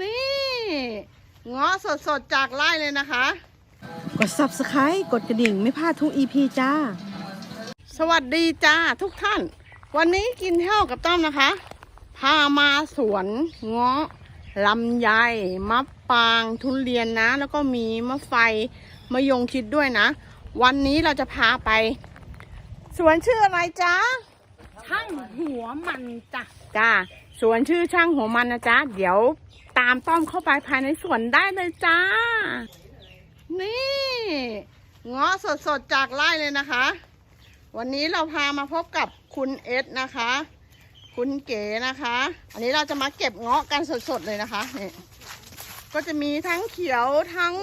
นี่เงาะสดๆ จากไร่เลยนะคะ กด subscribe กดกระดิ่งไม่พลาดทุก EP จ้า สวัสดีจ้าทุกท่าน วันนี้กินเที่ยวกับต้อมนะคะ พามาสวนเงาะลำไยมะปางทุเรียนนะ แล้วก็มีมะไฟมะยงชิดด้วยนะ วันนี้เราจะพาไป สวนชื่ออะไรจ๊ะช่างหัวมันจ้ะจ้าสวนชื่อช่างหัวมันนะจ๊ะ เดี๋ยว ตามต้อมเข้าไปภายในสวนได้เลยจ้า นี่เงาะสดๆจากไร่เลยนะคะ วันนี้เราพามาพบกับคุณเอสนะคะ คุณเก๋นะคะ อันนี้เราจะมาเก็บเงาะกันสดๆเลยนะคะนี่ก็จะมีทั้งเขียวทั้ง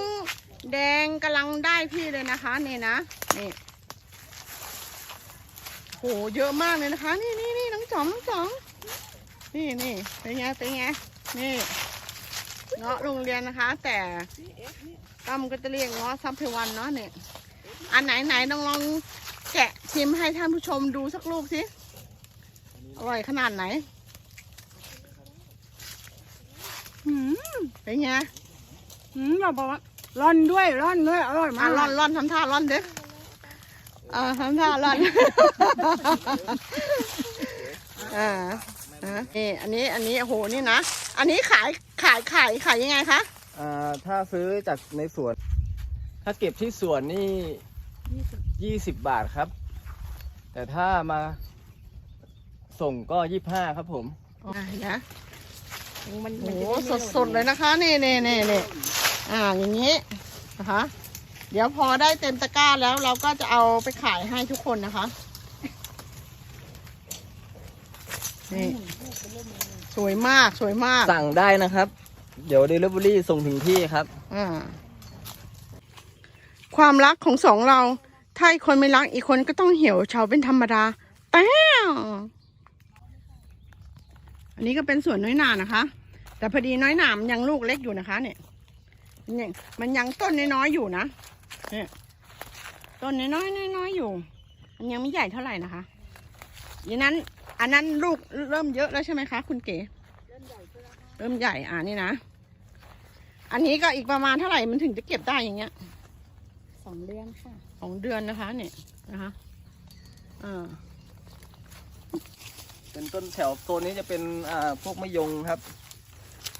แดงกำลังได้ที่เลยนะคะนี่นะนี่โหเยอะมากเลยนะคะ นี่นี่นี่น้องจ๋องน้องจ๋องนี่นี่เป็นไงเป็นไงนี่ เงาะโรงเรียนนะคะ แต่ตั้มก็จะเรียกเงาะซัมเพวันเนาะเนี่ยอันไหนไหนลองลองแกะชิมให้ท่านผู้ชมดูสักลูกสิอร่อยขนาดไหนหืมเป็นไงอืมเราบอกว่าร่อนด้วยร่อนด้วยอร่อยมามาร่อกนร่อนทำท่าร่อนเด้เออทำท่าร่อนอ่าอ่านี่อันนี้อันนี้โอ้โหนี่นะ อันนี้ขายขายขายขายยังไงคะอ่าถ้าซื้อจากในสวน ถ้าเก็บที่สวนนี่ยี่สิบบาทครับ แต่ถ้ามาส่งก็ยี่ห้าครับผมอ่านะมันโอ้โหสดสดๆเลยนะคะนี่นี่นี่นี่อ่าอย่างนี้นะคะเดี๋ยวพอได้เต็มตะกร้าแล้วเราก็จะเอาไปขายให้ทุกคนนะคะนี่ สวยมากสวยมากสั่งได้นะครับ เดี๋ยว Delivery ส่งถึงที่ครับ อ่า ความรักของสองเรา ถ้าอีกคนไม่รักอีกคนก็ต้องเหี่ยวเฉาเป็นธรรมดาแป้วอันนี้ก็เป็นสวนน้อยหนานะคะ แต่พอดีน้อยหนามนยังลูกเล็กอยู่นะคะ เนี่ยเนี่ยมันยังต้นน้อยๆอยู่นะเนี่ยต้นน้อยๆน้อยๆอยู่ มันยังไม่ใหญ่เท่าไหร่นะคะอย่างนั้น อันนั้นลูกเริ่มเยอะแล้วใช่ไหมคะ คุณเก๋เริ่มใหญ่อ่านี่นะ อันนี้ก็อีกประมาณเท่าไหร่มันถึงจะเก็บได้อย่างเงี้ยสองเดือนค่ะสองเดือนนะคะ เนี่ยนะคะอ่าเป็นต้นแถวโซนนี้จะเป็นอ่าพวกมะยงครับ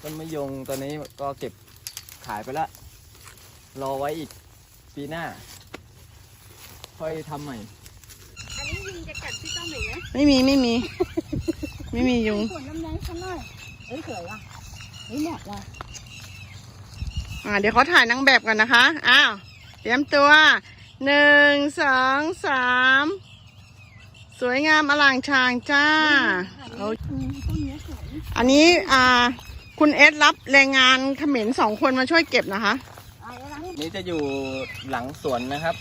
ต้นมะยงตอนนี้ก็เก็บขายไปละ รอไว้อีกปีหน้า ค่อยทำใหม่ อันนี้ยิงจะกัดพี่ต้อมอีก ไหมไม่มีไม่มี ไม่มียุงขวดน้ำแดงฉันหน่อยเอ้ยสวยว่ะเฮ้ยเหมาะว่ะอ่าเดี๋ยวเขาถ่ายนางแบบกันนะคะอ้าวเตรียมตัวหนึ่งสองสามสวยงามอล่างชางจ้าเอาอืมต้นเนี้ยสวยอันนี้อ่าคุณเอสรับแรงงานเขมรสองคนมาช่วยเก็บนะคะอะไรนะนี่จะอยู่หลังสวนนะครับ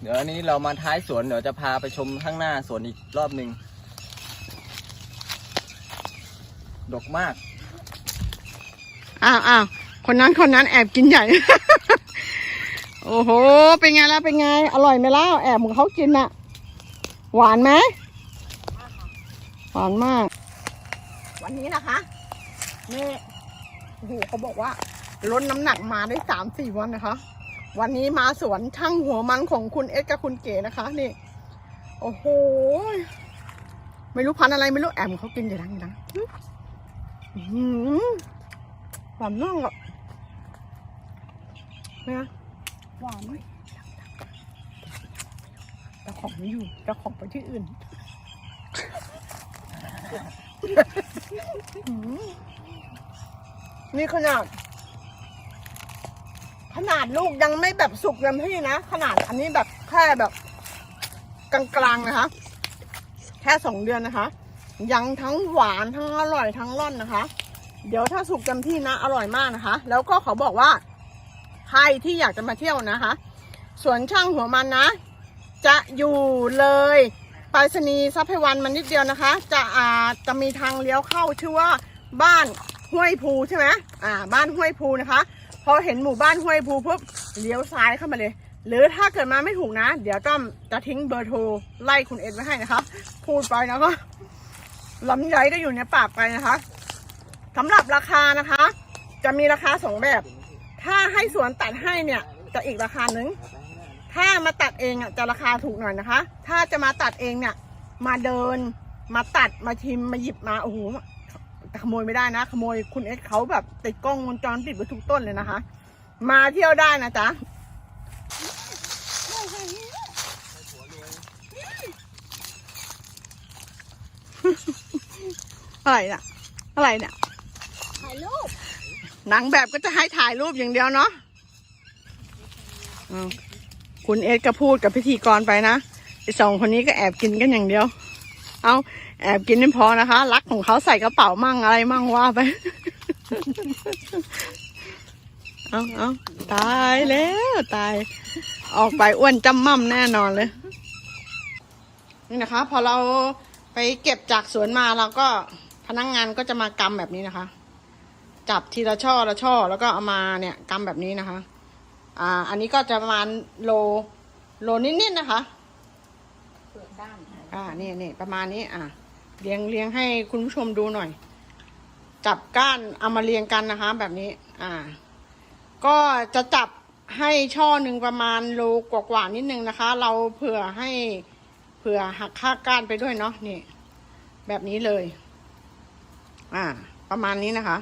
เดี๋ยวอันนี้เรามาท้ายสวนเดี๋ยวจะพาไปชมข้างหน้าสวนอีกรอบหนึ่ง ดกมาก อ้าวอ้าวคนนั้นคนนั้นแอบกินใหญ่ โอ้โห เป็นไงล่ะ เป็นไง อร่อยไหมล่ะ แอบของเขากินอะหวานไหม หวานมาก วันนี้นะคะ นี่โอ้โหเขาบอกว่าลดน้ำหนักมาได้สามสี่วันนะคะ วันนี้มาสวนช่างหัวมันของคุณเอสกับคุณเก๋นะคะ นี่ โอ้โห ไม่รู้พันธุ์อะไรไม่รู้แอมเขากินอย่างดังดังอื้อ หวานมากอะเนี่ยหวานเจ้าของไม่อยู่เจ้าของไปที่อื่นนี่ขนาด ขนาดลูกยังไม่แบบสุกเต็มที่นะ ขนาดอันนี้แบบแค่แบบ กลางๆนะคะ แค่สองเดือนนะคะ ยังทั้งหวานทั้งอร่อยทั้งร่อนนะคะ เดี๋ยวถ้าสุกเต็มที่นะอร่อยมากนะคะ แล้วก็เขาบอกว่าใครที่อยากจะมาเที่ยวนะคะสวนช่างหัวมันนะ จะอยู่เลยไปรษณีย์ทรัพย์วันมันนิดเดียวนะคะ จะอ่าจะมีทางเลี้ยวเข้าชื่อว่าบ้านห้วยภูใช่ไหมอ่า บ้านห้วยภูนะคะ พอเห็นหมู่บ้านห้วยภูปุ๊บเลี้ยวซ้ายเข้ามาเลย หรือถ้าเกิดมาไม่ถูกนะ เดี๋ยวต้อมจะทิ้งเบอร์โทรไล่คุณเอ็ดไว้ให้นะคะ พูดไปแล้วก็ ลำไยก็อยู่ในปากไปนะคะสำหรับราคานะคะ จะมีราคาสองแบบ ถ้าให้สวนตัดให้เนี่ย จะอีกราคาหนึ่งถ้ามาตัดเองอะจะราคาถูกหน่อยนะคะ ถ้าจะมาตัดเองเนี่ย มาเดิน มาตัดมาชิมมาหยิบมาโอ้โหขโมยไม่ได้นะ ขโมยคุณเอ็กเขาแบบติดกล้องวงจรปิดไว้ทุกต้นเลยนะคะ มาเที่ยวได้นะจ๊ะ อะไรเนี่ยอะไรเนี่ยถ่ายรูปหนังแบบก็จะให้ถ่ายรูปอย่างเดียวเนาะอ้าวคุณเอสก็พูดกับพิธีกรไปนะไอสองคนนี้ก็แอบกินกันอย่างเดียว เอาแอบกินไม่พอนะคะ รักของเขาใส่กระเป๋ามั่งอะไรมั่งว่าไป เอาเอาตายแล้วตาย ออกไปอ้วนจำม่ำแน่นอนเลย นี่นะคะ พอเราไปเก็บจากสวนมาเราก็ พนักงงานก็จะมากำแบบนี้นะคะ จับทีละช่อละช่อแล้วก็เอามาเนี่ยกำแบบนี้นะคะ อ่า อันนี้ก็จะประมาณโลโลนิดๆนะคะเปลือกด้านอ่านี่นี่ประมาณนี้อ่าเรียงเรียงให้คุณผู้ชมดูหน่อย จับก้านเอามาเรียงกันนะคะ แบบนี้ อ่า ก็จะจับให้ช่อหนึ่งประมาณโลกว่าๆนิดนึงนะคะ เราเผื่อให้เผื่อหักค่าก้านไปด้วยเนาะนี่ แบบนี้เลย อ่า ประมาณนี้นะคะ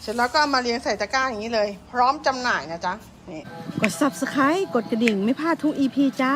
เสร็จแล้วก็มาเรียงใส่ตะกร้าอย่างนี้เลย พร้อมจำหน่ายนะจ๊ะนี่กด subscribe กดกระดิ่งไม่พลาดทุก EP จ้า